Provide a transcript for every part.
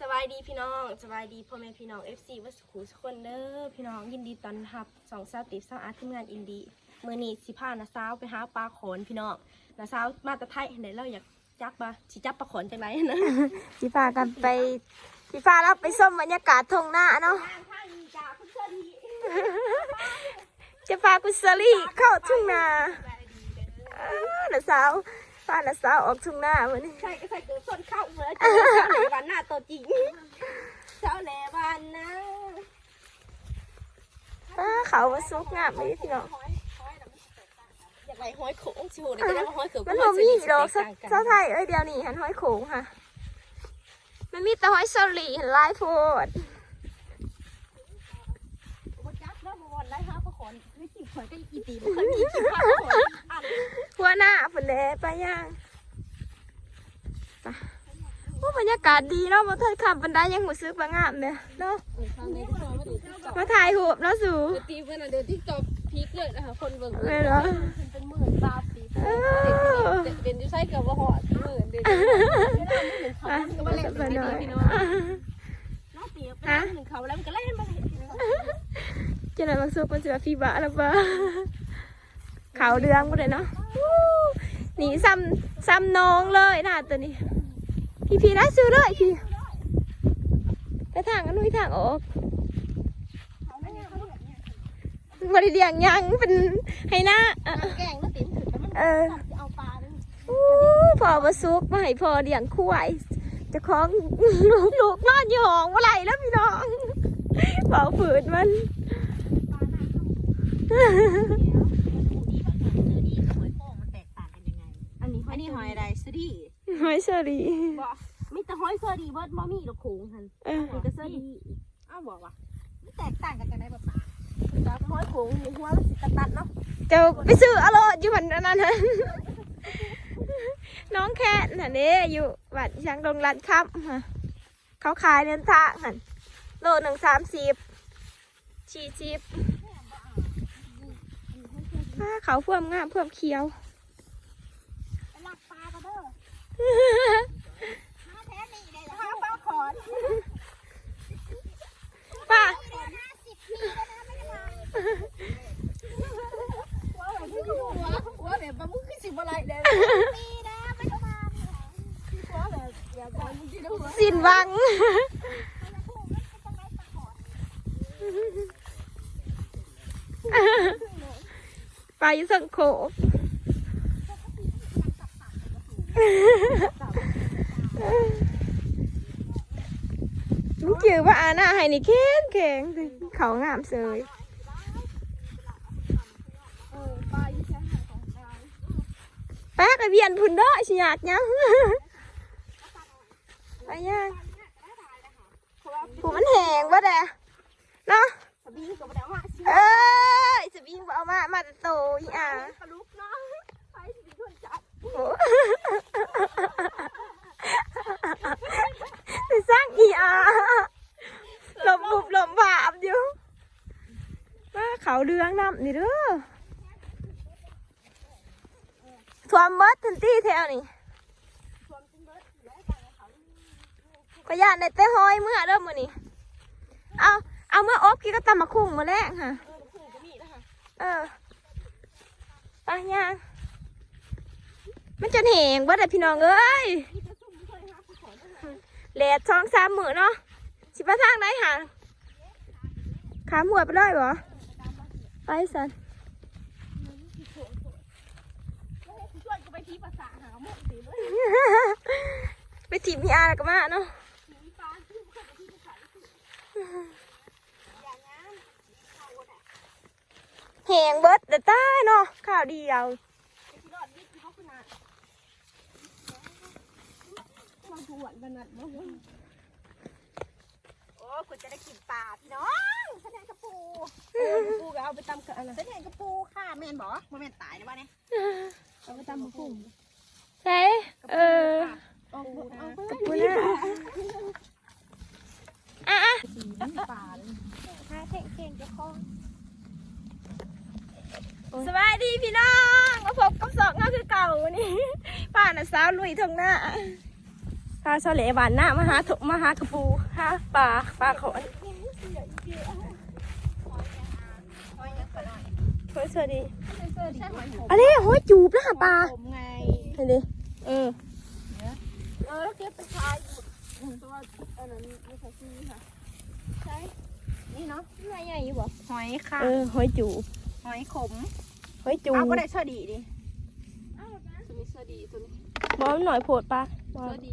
สบายดีพี่น้องสบายดีพ่อแม่พี่น้อง FC วัดสุขุทุกคนเด้อพี่น้องยินดีต้อนรับสองสาวติบสาวอาร์ตทีมงานอินดีมือนี้สิพานาสาวไปหาปลาขอนพี่น้องนาสาวมาแตะไทยไหนเราอยากจับปลาสิจับปลาขอนจังไหนนะสิพากันไปสิพาเราไปส้มบรรยากาศทงหน้าเนาะทางทางนี้จ้าคุณเชิญทีจะพากุศลีเข้าทุ่งนาเออน้าสาว พาน้าสาวออกทุ่งนาวันนี้ใช่ใส่เกิดส้นเข้าเหมือนเจ้าแหลวันหน้าตัวจริงเจ้าแหลวันนะป้าเขาว่าซุกงามเลยพี่น้องอยากไปห้อยโขงชิวเลยจะได้มาห้อยเขือมันบ่มีดอกเจ้าไทยเอ้ยเดี๋ยวนี้หันห้อยโขงค่ะ มันมีแต่ห้อยสลีหันลายโพดมาจับแล้วมาวันไล่ห้าปลาขอนไม่จีบขอนก็อีตีมันเคยมีจีบห้าปลาขอนอัน หัวหน้าฝนแลไปย่างไปโอ้บรรยากาศดีเนาะมาเทิดคำบันไดยังหูซึกบางงามเนี่ยเนาะมาถ่ายหูปเนาะสูตีเพื่อนอะเดี๋ยวทิกตอกพีคเลยนะคะคนเบิ่งเลยเนาะเป็นหมื่นบาทตีเออเป็นอยู่ใช่กับว่าหอดหมื่นเดี๋ยวอะไปหน่อยน้องตีไปหนึ่งเขาแล้วมันก็เล่นมาจะไหนบางสุกมันจะมาฟีบะแล้วปะขาวเดืองหมดเลยเนาะอู้ห นีซ้ำซ้ำน้องเลยนะตัวนี้ พี่พี่ได้ซื้อเลยพี่ไปทางกันนุ้ยทางออกบริเดียงยังเป็นให้หน้าอะแกงแล้วตีถึงแล้วมันเออจะเอาปลาพอมาซุกมาให้พอเดียงคุ้ยจะคล้องลูกลูกนอนอยู่ห้องเมื่อไหร่แล้วพี่น้องเบาฝืนมันนี้ อันนี้หอยอะไรสดี ห อยเชอรี่บ่มีแต่หอยเซอร์ดีเบิร์ดบ่มีดอกโขงหันเออมีแต่เซอร์ดีอ้าวบอกว่าแตกต่างกันจังได๋บ่ปลาจากหอยโขงอยู่หัวแล้วสิตัดตัดเนาะจะไปซื้ออร่อยอยู่มันอันนั้นนะน้องแค่น่ะเด้อยู่บัดช่างดงรันครับฮะเขาขายเดินทางหันโลหนึ่งสามสิบสี่สิบอ่าเขาเพิ่มงามเพิ่มเขียว ไปลักปลาก็เด้อหาแท้นี่ได้ละหา ปลาขอนป้าห้าสิบปีแล้วนะไม่ได้มาหัวแบบนี้หัวหัวแบบปลามุกขึ้นสิบอะไรเด้อปีนะไม่ได้มาหัวแบบแบบปลามุกที่หัวสินวังไปสังโขก มันเกี่ยวว่าอาณาให้นี่แข็งแข็งเขางามเสยแป๊กไอเวียนพุ่นเด้อสิอยากยังไปยังผู้มันแหงบ่แดะเนาะเอ้ยจะวิ่งบ่เอามา มาแต่โตอีอะโอ้ ไปสร้างอีอะหลบบุบหลบบาบอยู่มาเขาเรืองน้ำนี่เด้อทวมหมดทันทีแถวนี่ก็ย่านในเต้ห้อยเมื่อเด้อมื้อนี้เอาเอาเมื่ออบกี่ก็ตำมาคุ้งมาแรกค่ะ เออไปย่าง มันจะแหงว่าแต่พี่น้องเอ้ยแหลดช่องสามหมื่นเนาะสิไปทางไหนห่างขาหมวดไปเลยบ่ไปสันไปที่ภาษาหาหมกสิเลยไปจีบพี่อาแล้วก็มาเนาะแหงเบิดแต่ใต้เนาะข่าวเดียว ไอ้ที่รอดนี่คือเขาขนาด มาบวชขนาดมั้งโอ้คุณจะได้กินปลาพี่น้องแสดงกระปูปูก็เอาไปตำกับอะไรแสดงกับปูค่ะแม่นบ่บ่แม่นตายนะบ่เนี่ยเอาไปตำมะกุ้งใช่เออเอาเอาไปกับปูน่าอะอะปลาเลยหาเข่งเข่งจะคล้องสบายดีพี่น้องมาพบกับสองเงาคือเก่าวันนี้ป้าน่ะสาวลุยทงหน้า พาเสาเหลบานหน้ามาหาถมาหากระปูหาปลาปลาขอนเฮ้ยสวัสดีอันนี้หอยจูบนะปลาผมไงเห็นดิเออเออแล้วเก็บไปขายอยู่ตัวอันนั้นไม่ใช่ซื้อค่ะใช่นี่เนาะหน่วยใหญ่อยู่บ่หอยค่ะเออหอยจูบหอยขมหอยจูบเอาก็ได้เชื่อดีดิตัวนี้เสื้อดีตัวนี้บอมนหน่อยโผดปลาบอมเสื้อดี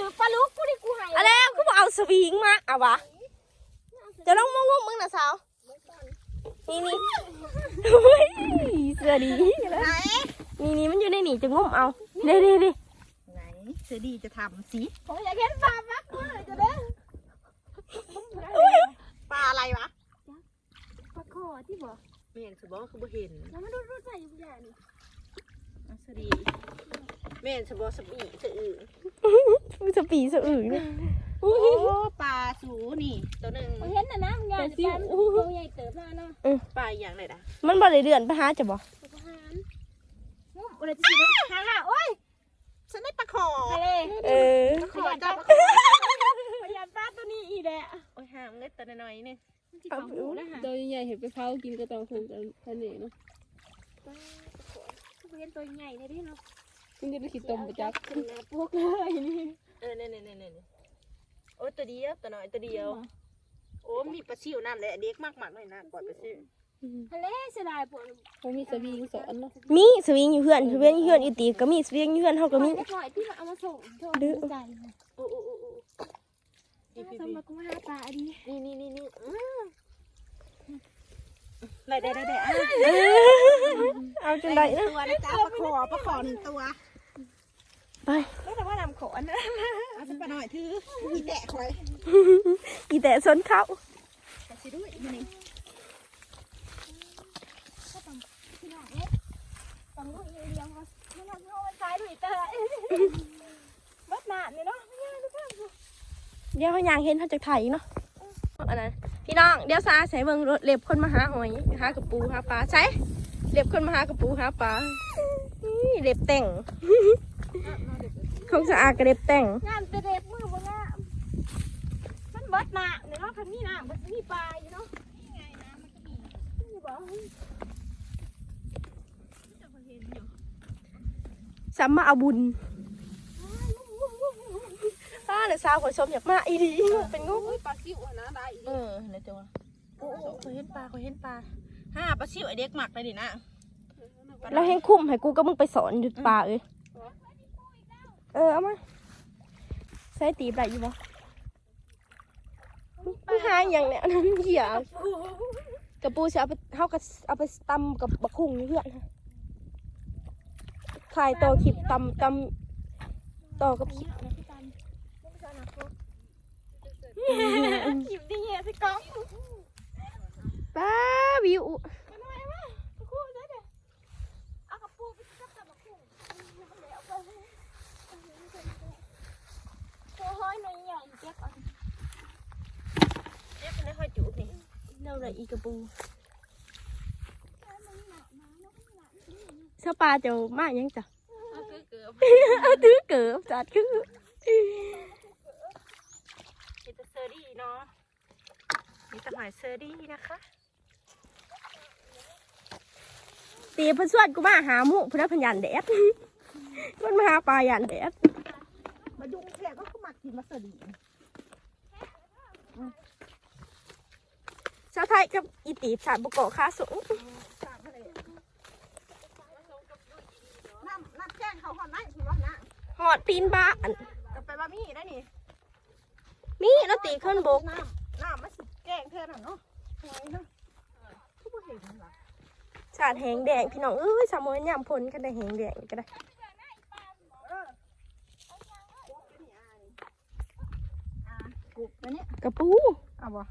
พี่น้องปลาตีนใช่อะมึงหามงสิอยากกลางตีนเห็นยังมีหอยจูบดำลงแม่น่ะสาวจ้ะอะแล้วป้าป้ามึงสิมาถือปลาลูกกูดิกูให้อะแล้วกูบอกเอาสวิงมาเอาวะจะลองมองว่ามึงน่ะสาวนี่นี่เฮ้ยเสือดีไหนนี่นี่มันอยู่ในนี่จะงมเอาเด้เด้เด้ไหนเชื่อดีจะทำสิผมอยากเห็นปลาปักกูเลยจะเด้อปลาอะไรวะปลาคอที่บ่ไม่เห็นคือบอกคือบ่เห็นแล้วมันดูดูใส่อยู่อย่างนี้เอาเชื่อดี ไม่เห็นคือบอกสบีสะอือมึงจะปีสะอื่นเนี่ยโอ้ปลาสูนี่ ตัวหนึ่งเห็นน่ะนะมึงอยากปลาตัวใหญ่เติบหน้าเนาะปลาอย่างไรนะมันบ่ได้เดือนไปหาจะบ่ปลาหานงุ้มอะไรจะสิฮ่าฮ่าโอ้ยฉันได้ปลาขอทะเลเออปลาขอจ้าปลาขอพยายามปลาตัวนี้อีแหละโอ้ยห้ามเล็ดตัวน้อยๆนี่เอาหูนะฮะตัวใหญ่ๆเห็นไปเผากินก็ต้องคงกันท่านเองเนาะปลาเห็นตัวใหญ่เลยดิเนาะ มันจะได้ขี้ต้มประจักษ์ขึ้นหน้าพวกเลยนี่เออเนี่ยเนี่ยเนี่ยเนี่ยโอ้ยตัวเดียวตัวน้อยตัวเดียว โอ้มีปลาซิวนั่นแหละเด็กมากมากเลยนะกอดปลาซิวทะเลเสียดายปวดเขามีสวิงสอนเนาะมีสวิงอยู่เพื่อนเพื่อนอยู่เพื่อนอีตีบก็มีสวิงอยู่เพื่อนเฮาก็มีเล็กน้อยที่เราเอามาส่งโทษใจโอ้โอ้โอ้โอ้นี่สมบัติกูมาหาปลาดีนี่นี่นี่นี่อืมได้ได้ได้ได้อะเออเอาจนได้นะตัวนะจ๊ะปลาขอปลาขอหนึ่งตัว ไปไม่แต่ว่านำขอนนะเอาสักปลาหน่อยถือมีแตะคอยอีแต่สนเขาปลาซิด้วยนี่นี่พี่น้องเอ๊ะตังลูกเลี้ยงเขาไม่นำเข้ามาใช้ด้วยเตอร์วัดหนาเนี่ยเนาะไม่ยากทุกท่านเดี๋ยวเขายางเห็นเขาจะถ่ายอีกเนาะอันนั้นพี่น้องเดี๋ยวซาใส่เบิ่งรถเล็บคนมาหาหอยหากระปูหาปลาใช่เล็บคนมาหากระปูหาปลานี่เล็บแต่ง ของสะอาดกับเล็บแต่งงานเด็บมือบ่งามมันเบิดหนาเนี่ยเนาะคันนี้หนามันมีปลาอยู่เนาะนี่ไงนะมันก็มีนี่บอกสัมมาเอาบุญป้าเดี๋ยวสาวขอชมอยากมาอีดีเป็นงูปลาซิวนะได้เออในตัวโอ้โอ้เคยเห็นปลาเคยเห็นปลาห้าปลาซิวไอเด็กหมักเลยดินะเราให้คุ้มให้กูก็มึงไปสอนหยุดป่าเอ้ย เออเอามาใส่ตีบได้อยู่บ่มึงหาอย่างเนี้ยน้ำเหี้ยกระปูจะเอาไปเฮาก็เอาไปตำกับบักคุ้งนี่เพื่อนถ่ายต่อคลิปตำตำต่อกับคลิปหยิบดีเหี้ยสิกองป้าวิว เอากระปูไปจับจับกระปูตัวห้อยหน่อยใหญ่เจ๊กเอาเด็กไม่ค่อยจุนี่เราเลยอีกระปูเสปลาเจะมายังจ้ะเอาเกือบเอาถือเกือบจัดคือมีแต่เซอร์ดี้เนาะมีแต่หอยเซอร์ดี้นะคะตีเพิ่นสวดกูมาหาหมูเพื่อพยันแดดมันมาหาปลายันแดดมาดุงเพียก็คือหมักกินมาเซอร์ดี้ ชาวไทยกับอีตีสารบุกเกาะค่าสูงน้ำน้ำแจ้งเขาหอนไหนคือว่านะหอดตีนบ้านจะไปบะมี่ได้นี่มีแล้วตีขึ้นบกน้ำน้ำมันสิแกงเท่านั้นเนาะหอยเนาะทุกคนเห็นหรอสาดแหงแดงพี่น้องเอ้ยสามโมยยามพลกันได้แหงแดงก็ได้กุบแล้วเนี่ยกระปูเอาบ่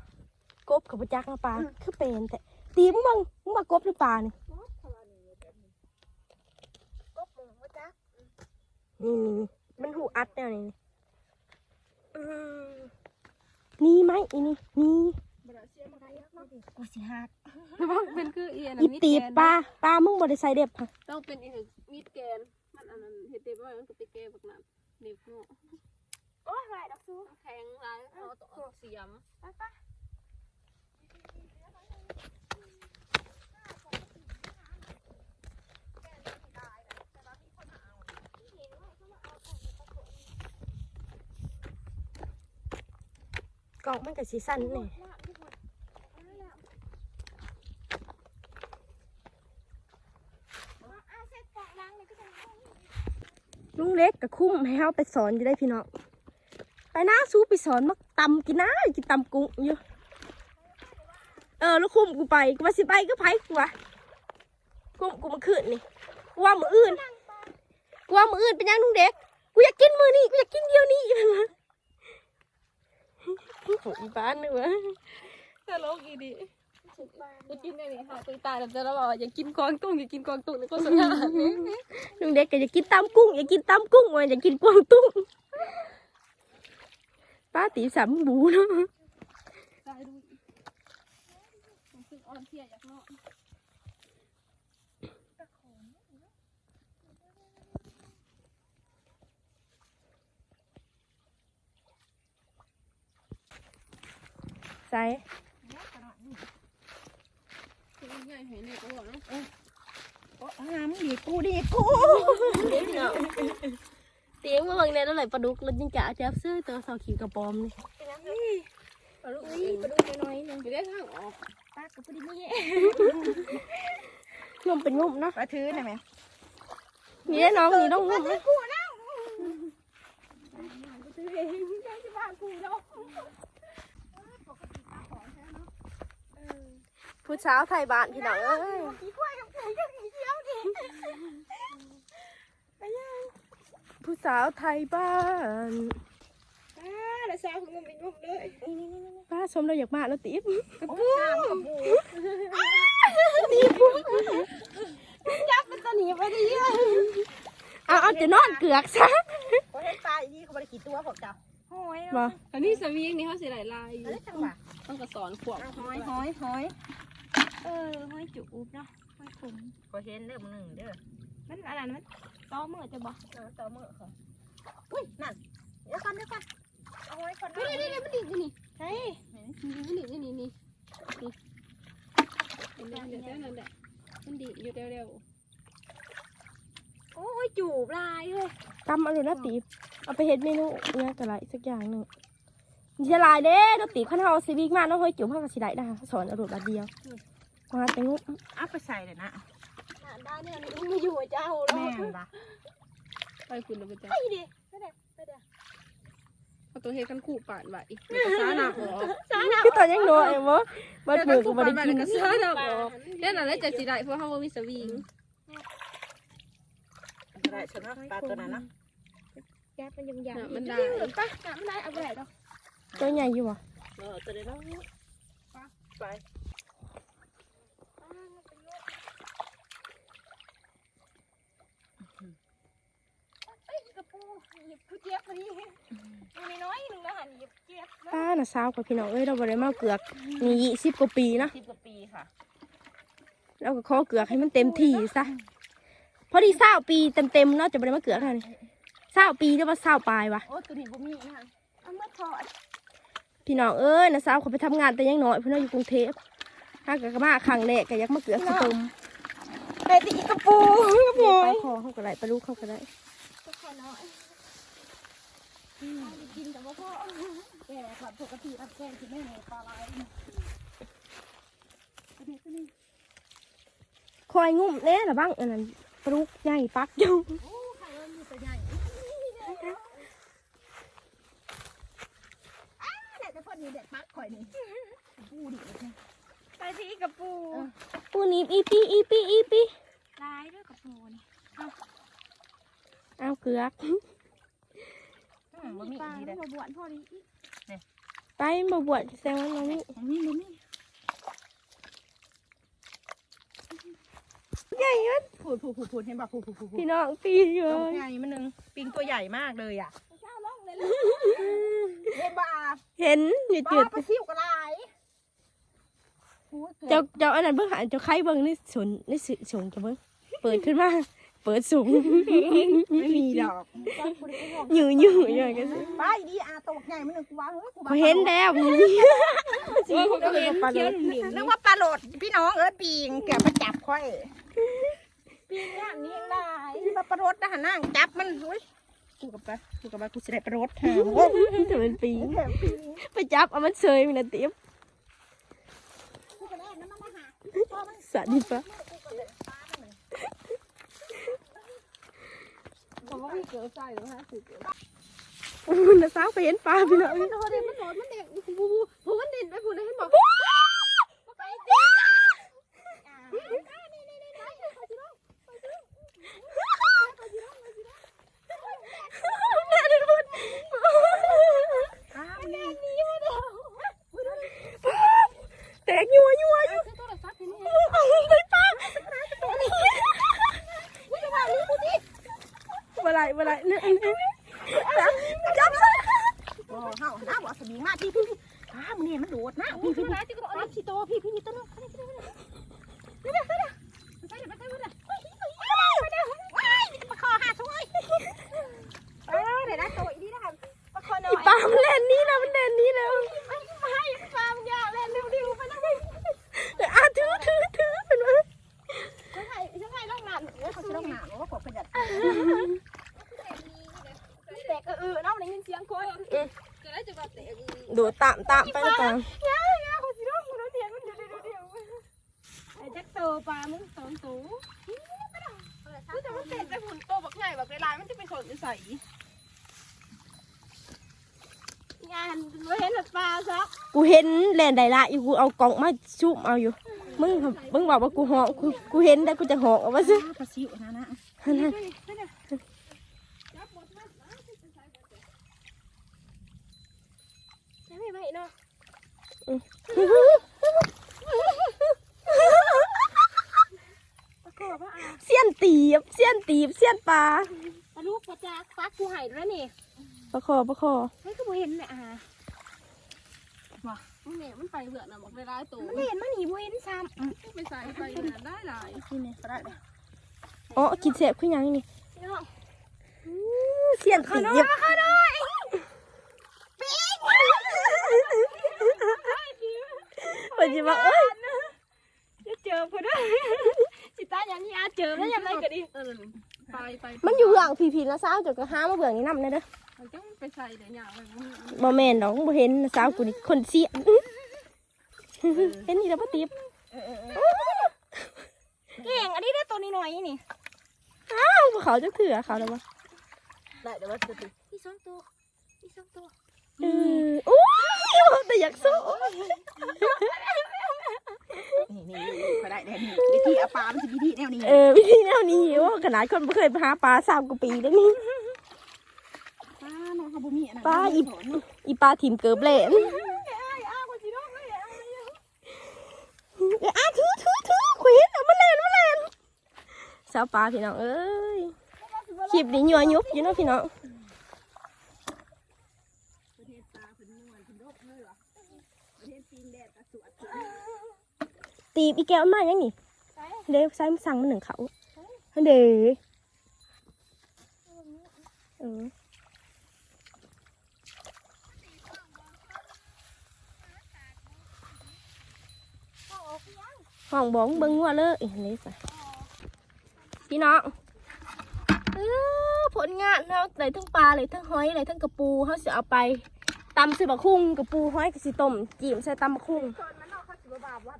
กบกับปจักนะปลาคือเป็นแต่ตีมึงบังมึงมากบหรือปลานี่กุบหมูว่าจ้านี่นี่นี่มันหูอัดแนวนี้อืมนี่ไหมอีนี่นี่กูสิหักมันเป็นคือเอียนอีตีบปลาปลามึงบ่ได้ใส่เด็บค่ะต้องเป็นอีกมีดแกนมันอันนั้นเฮ็ดได้บ่มันก็ไปแก้บักนั้นเด็บเนาะโอ้ยไรดอกซูแข็งหลายเอาตัวเสียมก ล่องมันก็สีสั้นนี่ลุงเล็กกับคุ้มให้เฮาไปสอนจะได้พี่น้องไปนะสู้ไปสอนมักตำกินนะกินตำกุ้งอยู่เออแล้วคุ้มกูไปกูว่าสิไปก็ไปกูวะคุ้มกูมาคืนนี่กูว่ามืออื่นกูว่ามืออื่นเป็นยังลุงเด็กกูอยากกินมือนี่กูอยากกินเดียวนี้ โอ้ยบ้านเนี่ยวะตลกอีดิจะกินได้นี่ค่ะตุยตายแล้วจะเราบอกว่าอย่ากินกวางตุ้งอย่ากินกวางตุ้งในโฆษณาลุงเด็กก็อยากกินตำกุ้งอยากกินตำกุ้งมันอยากกินกวางตุ้งป้าตีสามบูเนาะ ตายดูรู้สึกอ่อนเพลียอยากนอน ใส่ คือง่ายให้นี่ก็บอกเนาะโอ้หามดีกูดีกูเด็กเนาะเตียงมาเบิ่งในแล้วไหลปลาดุกแล้วจิงกะจับเสื้อตัวสาวขีกระปอมนี่ปลาลูกเองไปดูน้อยนึงไม่ได้ทางออกปลากับพอดีนี่งมเป็นงมเนาะปลาถือหน่อยไหมนี่ได้น้องนี่ต้องงมนะกูนะกูถือเองยังจะบ้ากูเนาะ ผู้สาวไทยบ้านพี่น้องเอ้ยกี่กล้วยกับกูยังกี่เชี่ยวดิผู้สาวไทยบ้านอ่าแล้วสาวของมึงเป็นงงเลยป้าชมเราอยากมาแล้วติ๊บกระปูจับมันตัวหนีไปดิเอาเอาจะนอนเกือกซะโอ้ยปลาอีนี่เขาบริกี่ตัวของเจ้าหอยบ่อันนี้สวีงนี่เขาสิหลายลายอยู่อะไรจังหวะต้องกระสอนขวบหอยหอยหอย เออหอยจุบเนาะหอยขมก็เห็นเด้อมึงหนึ่งเด้อมันอะไรมันต้อมือจะบอกเออต่อมือค่ะอุ้ยนั่นเดี๋ยวก่อนเดี๋ยวก่อนเอาหอยคนนี่นี่นี่มันดีนี่เฮ้ยนี่นี่นี่นี่นี่เห็นไหมเดี๋ยวนั่นแหละมันดีอยู่เร็วโอ้ยจูบลายเลยกำเอาเลยนะตีบเอาไปเฮ็ดเมนูเนี่ยกะไรสักอย่างหนึ่งจะลายเด้เนาะตีบขั้นเฮาสิวิกมาเนาะเฮ้ยจุ๋มเฮาก็สิได้นะคะสอนเอาโดดบาดเดียว มาแต่งุเอาไปใส่เลยนะได้เนี่ยมันมาอยู่เจ้าแล้แม่วนปะๆไปคุณเราไปจ้าไปดิไปเดี๋ยวไปเดี๋ยวเอาตัวเฮ็ดกันคู่ป่านไว้เดี๋ยวก็ซ่าหนักออกคือตอนยังน้อยบ่บ่ปลูกก็บ่ได้กินก็ซ่าหนักออกเดี๋ยวนั้นแล้วจะสิได้เพราะเขาบ่มีสวิงได้ฉันว่าปลาตัวนั้นนะแกเป็นยังยังน่ะมันได้ปะน้ำได้เอาไปไหนดอกตัวใหญ่อยู่บ่เออตัวเดียวเนาะไป เอ้ยกระปู หยิบกูเจี๊ยบพอดีมีน้อยหนึ่งนะหันหยิบเจี๊ยบป้าน่ะสาวกับพี่น้องเอ้ยเราบ่ได้มาเกือกนี่20กว่าปีนะสิบกว่าปีค่ะเราก็ขอเกือกให้มันเต็มที่ซะพอดี20ปีเต็มๆเนาะจะบ่ได้มาเกือกเท่านี้20ปีหรือว่า20ปลายวะโอ้ตัวนี้บ่มีนะเอามาทอดพี่น้องเอ้ยน่ะสาวเขาไปทำงานแต่ยังน้อยเพิ่นเอาอยู่กรุงเทพถ้าก็มาครั้งแรกก็อยากมาเกือกสตมไปตีกระปูกระเดี๋ปูยวปลาคอเขาก็ได้ปลาลูกเขาก็ได้ ก็แค่น้อย กินแต่ว่าพ่อแกแบบปกติรับแกงที่ไม่เหนปลาไหลอันนี้ก็นี่คอยงุ่มแน่ละบ้างอันนั้นปลาลูกใหญ่ปักอยู่โอ้ใครว่ามีตัวใหญ่อ้าเด็ดแต่พอดีเด็ดปักข่อยนี่ปูดิไปตีกระปูปูนี้อีปีอีปีอีปีลายด้วยกระปูนี่เอาเกือกอืม บ่มีปลาอีแล้เด้วอมาบวนพอดีไปบ่บวชแซงว่าน้องนี่อันนี้มันนี่ใหญ่มันพูดพูดพูดพูดเห็นป่ะพูดพูดพูดพูดพี่น้องปีอยู่ตัวใหญ่มันหนึ่งปิงตัวใหญ่มากเลยอะเฮ้บ้าเห็นอยู่บ้าจุดปลาซิวกระไรเจ้าเจ้าอันนั้นเบิ่งหาเจ้าไข่เบิ่งในสวนในสสวนจะเบิ่งเปิดขึ้นมา เปิดสูงไม่มีดอกอยู่อยู่อย่างกันสิไปดีอาตัวใหญ่มันหนึ่งกูว่าเฮ้ยกูพอเห็นแล้วมึงเออผมก็เห็นเคี้ยวหนุ่มนึกว่าปลาโหลดพี่น้องเอ้ยปิงแกมาจับค่อยปิงอย่างนี้ยังได้ปลาปลาโหลดนะฮะนั่งจับมันเฮ้ยกูกับปลากูกับปลากูจะได้ปลาโหลดหาโอ้ยจะเป็นปีไปจับเอามันเซยมันนะเตี้ยบสัตว์ดิปะ ผมว่าพี่เกิดใส่หรือฮะสิอู้นะสาวไปเห็นปลาพี่น้องมันโดนมันโดนมันเด็กผู้ผู้ผู้มันเด่นไปผู้นั้นให้บอก แตกยัวยัวยัว ใช้โทรศัพท์เห็นไหม ไปปลาเมื่อไรเมื่อไรเนี่ยจับซะ โอ้เฮาหน้าว่าสมิงมากพี่พี่พี่อ้ามันเนี่ยมันโดดนะพี่พี่ นะที่ก็ ปลาชิโตพี่พี่พี่ต้นน้ำไปเลยไปเลยไปเลยไปเลยไปเลยไปเลยไปเลยว้ายปลาคอหาช่วยเออเดี๋ยวนะตัวอีนี่นะคะปลาคอหน่อ อี ย ปลามันเล่นนี่แล้วมันเล่นนี่แล้ว ไม่ปลามันยาวแล้วเร็วๆไปนะ อะถือถือถือเป็นว่า ฉันให้ฉันให้ล่องน้ำเออเขาจะล่องน้ำว่าผมประหยัด แตกเออน้องได้ยินเสียงคนก็ได้จะแบบแตก โดด ตามตามไปแล้วตามไอ้จ็คโตปลามึงสองตัวแต่มันเต้นไปหุ่นโตบักใหญ่บักลายมันจะเป็นคนใส่งานเราเห็นปลาซะกูเห็นแลนไดละอยู่กูเอากล่องมาชุบเอาอยู่ มึงมึงบอกว่ากูหอกกูกูเห็นแต่กูจะหอกเอาว่าซิปลาซิวนะนะ ไม่ไม่ เนาะเสี้ยนตีบเสี้ยนตีบเสี้ยนปลาปลาลูกปลาจากฟักกูหายแล้วนี่ปลาคอปลาคอให้กูเห็นแม่อะว่ะมึงเนี่ยมันไปเบื่อนะบอกได้ร้ายตัวไม่เห็นมันหนีเว้นซ้ไปใส่ไปได้หลายำนี่เนี่ยก็ได้เลยอ๋อกินเสบขึ้นยังนี่พี่น้องเสี้ยนตีบ ปัจจุบันเอ้ยจะเจอพอได้สิตาอย่างนี้อาเจอแล้วยังไงก็ดีเออไปไปมันอยู่หลังผีผีแล้วสาวจนก็ห้ามาเบื่อนี่นำเลยเด้อมันจะไปใส่เดี๋ยวอย่างไรบ่แม่นดอกบ่เห็นนะสาวกูนี่คนเสี้ยนเห็นนี่แล้วปะตีบเก่งอันนี้ได้ตัวน้อยๆนี่อ้าวเขาจะเถื่อเขาแล้ววะได้เดี๋ยวว่าจะติดมีสองตัวมีสองตัวเออโอ้ย แต่อยากสู้นี่นี่ก็ได้เดี๋ยวนี้วิธีเอาปลามันจะวิธีแนวนี้เออวิธีแนวนี้ว่าขนาดคนบ่เคยไปหาปลาสามกว่าปีแล้วนี่ปลาเนาะเขาบ่มีอันนั้นปลาอีอีปลาถิ่มเกิบเล่นเอ้ยอ้าถือถือถือขวินเอามาเล่นมาเล่นสาวปลาพี่น้องเอ้ยคลิปนี้ยัวยุบอยู่เนาะพี่น้อง ตีบอีแก้วมายังนี่เดี๋ยวใส่สั่งมันหนึ่งเขาเดี๋ยวเออห้องบ้องเบิ้งว่าเลยนี่สิพี่น้องผลงานเราเลยทั้งปลาเลยทั้งหอยเลยทั้งกระปูเขาจะเอาไปตำใส่บะคุ้งกระปูหอยกระสีต้มจีมใส่ตำบะคุ้ง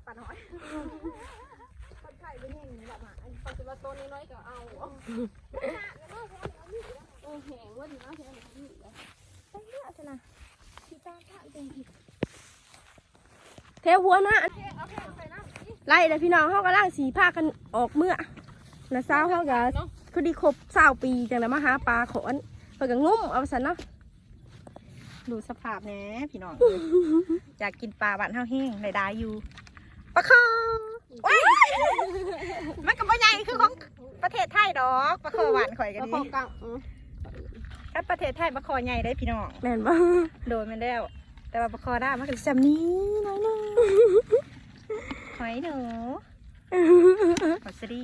คนมันนอกเขาถือว่าบาปวัดปลาน้อยคนไข่เป็นอย่างนี้แบบอะอันปัจจุบันตัวน้อยก็เอาเออแหงว่าดีนะแหงดีเลยเทหัวหน้าไล่เลยพี่น้องเขากำลังสีผ้ากันออกเมื่อนะสาวเขาก็คือดีครบสาวปีจังเลยมาหาปลาขอนเพิ่นก็งุ้มเอาสันเนาะดูสภาพแหน่พี่น้องเอ้ยอยากกินปลาบ้านเฮาแห้งได้ได้อยู่ ปลาคอว้ายมันก็บ่ใหญ่คือของประเทศไทยดอกปลาคอหวานข่อยกันแล้วดีพอกลางอืมถ้าประเทศไทยปลาคอใหญ่ได้พี่น้องแม่นบ่โดนมันแล้ว แต่ว่าปลาคอได้มันก็จำนี้น้อยหนึงหอยหนูหอยสดี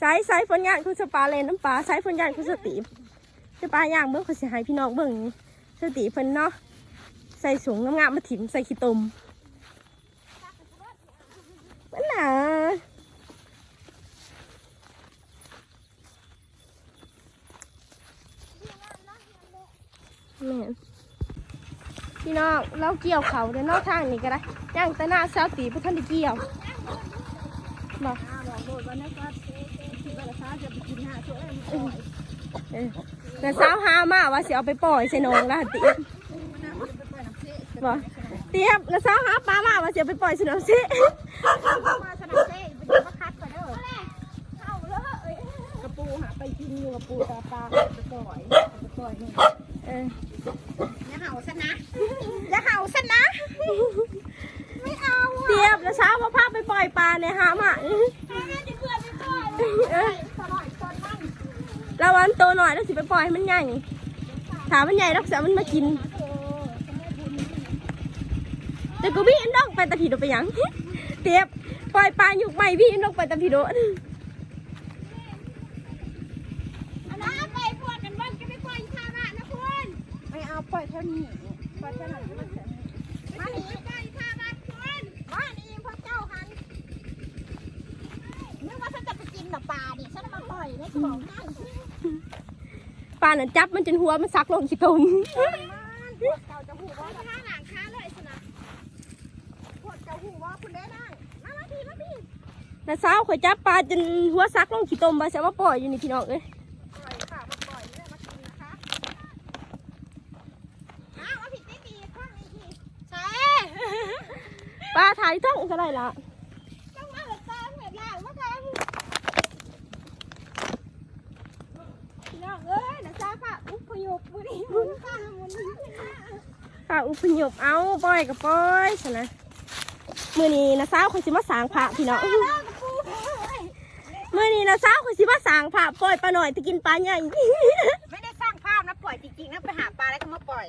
สายสายฝนย่างคือสปาเลนน้ำปลาสายฝนย่างคือสตีฟสปาย่างเบิ่งเขาสิให้พี่น้องเบิ่งสตีฟเพิ่นเนาะ ใส่สูงงามๆมาถิ่มใส่ขี้ตมมันหนาแม่พี่น้องเราเกี่ยวเขาเดี๋ยวนอกทางนี้ก็ได้ย่างแต่หน้าสาวตีพื่ท่านได้เกี่ยวบอกเออแต่สาวหามาว่าสิเอาไปปล่อยใส่นองล้วติ บอกเตียบแล้วสาวหาปลามาว่าสิเอาไปปล่อยสนองสิมาสนับเซ่ไปดูปลาคัดก่อนเด้อกระปูหาไปกินอยู่กระปูตาปลาไปปล่อยไปปล่อยนี่เอออย่าเห่าซะนะอย่าเห่าซะนะ ไม่เอาเตียบแล้วสาวมาพาไปปล่อยปลาเนี่ยหามาเออแล้ววันโตหน่อยแล้วสิไปปล่อยมันใหญ่ถามมันใหญ่แล้วเสียมันมากินแต่ กูพี่อินดอกไปตะผีโดไปหยังเตียบปล่อยปลาอยู่ใหม่พี่อินดอกไปตะผีโดไม่เอาปล่อยเท่านี้ปล่อยเท่านั้นมันเถอะมาหนีไปข้าบ้านคุณมาหนีพระเจ้าหันนึกว่าฉันจะไปกินแบบปลาดิฉันมาปล่อยในของนั่นปลาน่ะจับมันจนหัวมันซักลงขี้ตม เจ้าจะหูว่าข้าหลังข้าเลยสินะพวกเจ้าหูว่าคุณได้นั่งมามาพี่มาพี่ แล้วสาวข่อยจับปลาจนหัวซักลงขี้ตมไปเสียว่าปล่อยอยู่นี่พี่น้องเอ้ยปล่อยค่ะมาปล่อยเนี่ยมากินนะคะอ้าวเอาผิดตีตีข้างนี้ทีใช่ปลาถ่ายท้องก็ได้ละต้องมาเหมือนตาเหมือนหลานมาทำพี่น้องเอ้ยนะจ้าค่ะอุปโยคบุรีมุนข้ามุนปลาอุปยบเอาปล่อยก็ปล่อยซะนะมื้อนี้นะสาวข่อยสิมาสร้างพระพี่น้อง มื้อนี้นะสาวข่อยสิมาสร้างพระปล่อยปลาหน่อยจะกินปลาใหญ่ ไม่ได้สร้างภาพนะปล่อยจริงๆนะไปหาปลาแล้วก็มาปล่อย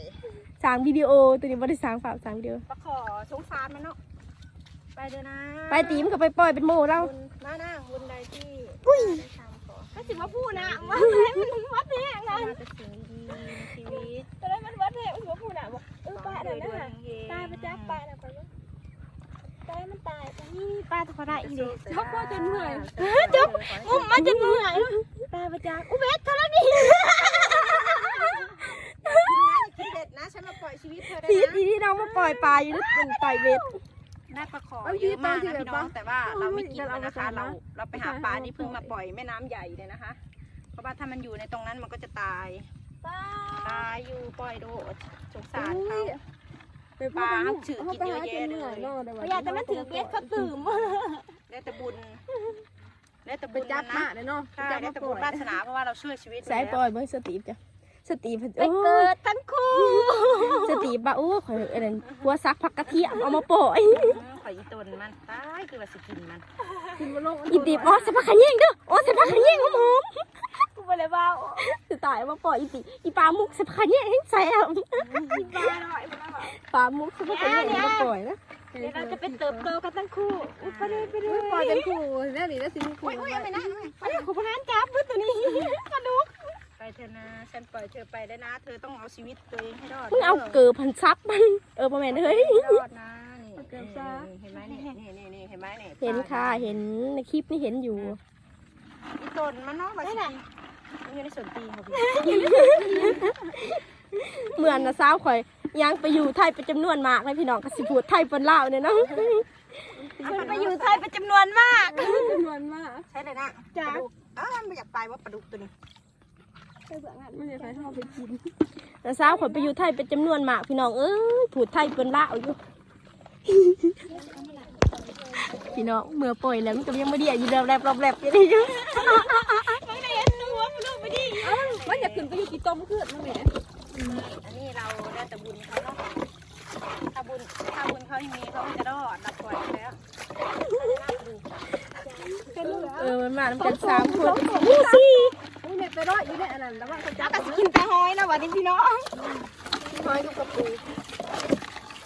สร้างวิดีโอตัวนี้บ่ได้สร้างภาพสร้างวิดีโอ ปลาขอสงสารมันเนาะไปเด้อนะไปตีมก็ไปปล่อยเป็นโมเราคุณมาหน้าคุณใดที่อุ้ยได้ทำขอก็สิมาพูดนะว่ามันวัดแน่ไงมาแต่สิ่งดีๆในชีวิตตอนนั้นมันวัดแน่มันมาพูดนะว่าเออป้าโดเดี๋ยวยด้วนะยเฮงตายไปจ้าป้าเดี๋ยวไปว่าตายมันตายไปนี่ปลาตะเขาได้อีเด้เขาพูดจนเหนื่อยจบมุมมันจะเหนื่อยตายไปจ้าอุเบสเท่านั้นนี่คิดเด็ดนะฉันมาปล่อยชีวิตเธอได้ทีนะทีที่น้องมาปล่อยปลาอยู่นึกเป็นปล่อยเบ็ดได้ปลาขอเยอะมากนะพี่น้องแต่ว่าเราไม่กินแล้วนะคะเราเราไปหาปลาที่เพิ่งมาปล่อยแม่น้ำใหญ่เลยนะคะ เพราะว่าถ้ามันอยู่ในตรงนั้นมันก็จะตายตายอยู่ปล่อยโดดสงสารเขา ปลาเขาถือกินเยอะแยะเลยอยากจะมันถือเบสเขาตื่มแล้วแต่บุญแล้วแต่ไปบุญจับนะมาเลยเนาะใช่แล้วแต่บุญวาสนาเพราะว่าเราช่วยชีวิตสายปล่อยเบิ่งสตีฟจ้ะสตีฟไปโอ้เกิยดทั้งคู่ สตีฟบ่าโอ้ข่อยเอ็นหัวซักผักกระเทียมเอามาปล่อยข่อยอีตนมันตายคือว่าสิกินมันกินมาลงอีตีบอ๋อใส่ผักขะแยงเด้ออ๋อใส่ผักขะแยงหอมกู ไปเลยบ้าๆสิตายเอามาปล่อยอีตีอีปลามุกใส่ผักขะแยงให้ใส่เอาบ้าหน่อยปลามุกใส่ผักขะแยงเอามาปล่อยนะเดี๋ยวเราจะไปเติบโตกันทั้งคู่อุปเดไปเลยปล่อยเป็นคู่แล้วนี่แล้วสิคู่อุ้ยไม่นะไปเลยคุณพนันจับมือตัวนี้กระดูกไปเถอะนะฉันปล่อยเธอไปได้นะ เธอต้องเอาชีวิตตัวเองให้รอดมึงเอาเกือพันซับมันเออประมาณเฮ้ยรอดนะนี่เห็นไหมนี่นี่นี่นี่เห็นไหมนี่เห็นค่ะเห็นในคลิปนี่เห็นอยู่อีตนมันเนาะมาสิมัน อยู่ในสวนตีนค่ะพี่เหมือนนะสาวข่อยยังไปอยู่ไทยเป็นจำนวนมากเลยพี่น้องกสิพูดไทยปนลาวเนี่ยเนาะมันไปอยู่ไทยเป็นจำนวนมากจำนวนมากใช่เลยนะปลาดุกอ้าวไม่อยากไปว่าปลาดุกตัวนี้ไม่ได้ใครชอบไปกินนะสาวข่อยไปอยู่ไทยเป็นจำนวนมากพี่น้องเอ้ยพูดไทยปนลาวอยู่พี่น้องเมื่อปล่อยแล้วมันก็ยังไม่ได้อยู่เดิมแรบรอบแรบอยู่นี่ อยู่มันขึ้นไปอยู่กี่ต้มขึ้นนั่นแหละอันนี้เราได้แต่บุญเขาเนาะถ้าบุญถ้าบุญเขายังมีเขาก็จะรอดเราปล่อยไปแล้วเออมันมาน้ำกันสามคนนี่สินี่เนี่ยไปรอดอยู่ในอันนั้นแล้วว่าเขาจับแต่สิกินแต่หอยนะวันนี้พี่น้องหอยกับกระปู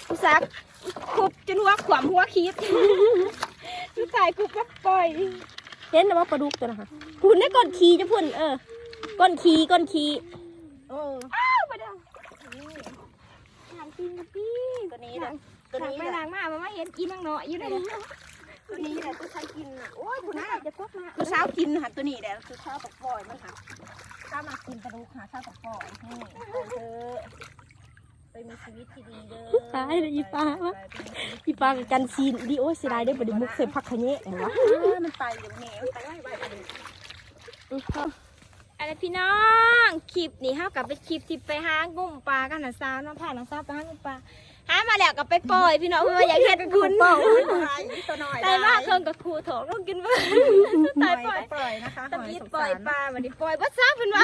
ผู้ซักคุบจนหัวขวามหัวคิดสุดท้ายคุบก็ปล่อยเห็นนะว่าปลาดุกตัวนะคะคุณได้ก้อนขี้จะพุ่นเออ ก้อนขี้ก้อนขี้โอ้ทางกินกับพี่ตัวนี้แหละตัวทางนี้ไปแหละทางมามันมาเห็นกินนังเนาะอยู่เลยตัวนี้แหละตัวฉันกินน่ะโอ้ยคุณน่าจะพกมาตัวเช้ากินค่ะตัวนี้แหละตัวเช้าตกปล่อยมันค่ะถ้ามากินปลาดุกค่ะเช้าตกปล่อยนี่ปล่อยเธอะไปมีชีวิตที่ดีเด้อตายเลยอีปลาวะอีปลากับกันซีนอีดีโอ้ยเสียดายได้อปลาดุกมุกใส่ผักขะเนะเหรอวะเออมันไปเดี๋ยวเหนียวไปไล่ไปปลาดุก อะไรพี่น้องคลิปนี้เฮากลับไปคลิปที่ไปหางุ่มปลากันนะสาวน้องผ่านน้องสาวไปหางุ่มปลาหามาแล้วก็ไปปล่อยพี่น้องเพราะว่าอยากเห็นคุณเป่าตัวน้อยได้มากเพิ่งกับครูโถต้องกินมาปล่ตาอยยปล่อยปล่อยนะคะตะพีปล่อยปลาวันนี้ปล่อยบัดซะเป็นว่า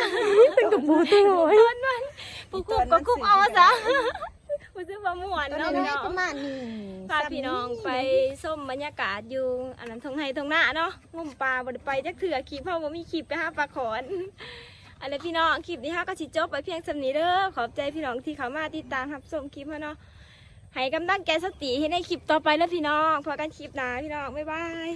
เป็นกับปูตัวน้อยต้นมันปูคุบก็คุบเอาซะ ปูซื้อมาม่วนตัวเนาะน้พี่อยน้องประมาณนี้พาพี่น้องไปส้มบรรยากาศอยู่อันนั้นทงไห้ทงหน้าเนาะงมปลาบ่ได้ไปจักเถื่อคลิปเพราะว่ามีคลิปไปหาปลาขอนอะไรพี่น้องคลิปนี้ฮะก็สิจบไปเพียงสำนี้เด้อขอบใจพี่น้องที่เข้ามาติดตามรับชมคลิปมาเนาะให้กำลังแกสติให้ในคลิปต่อไปแล้วพี่น้องพอกันคลิปหน้าพี่น้องบ๊ายบาย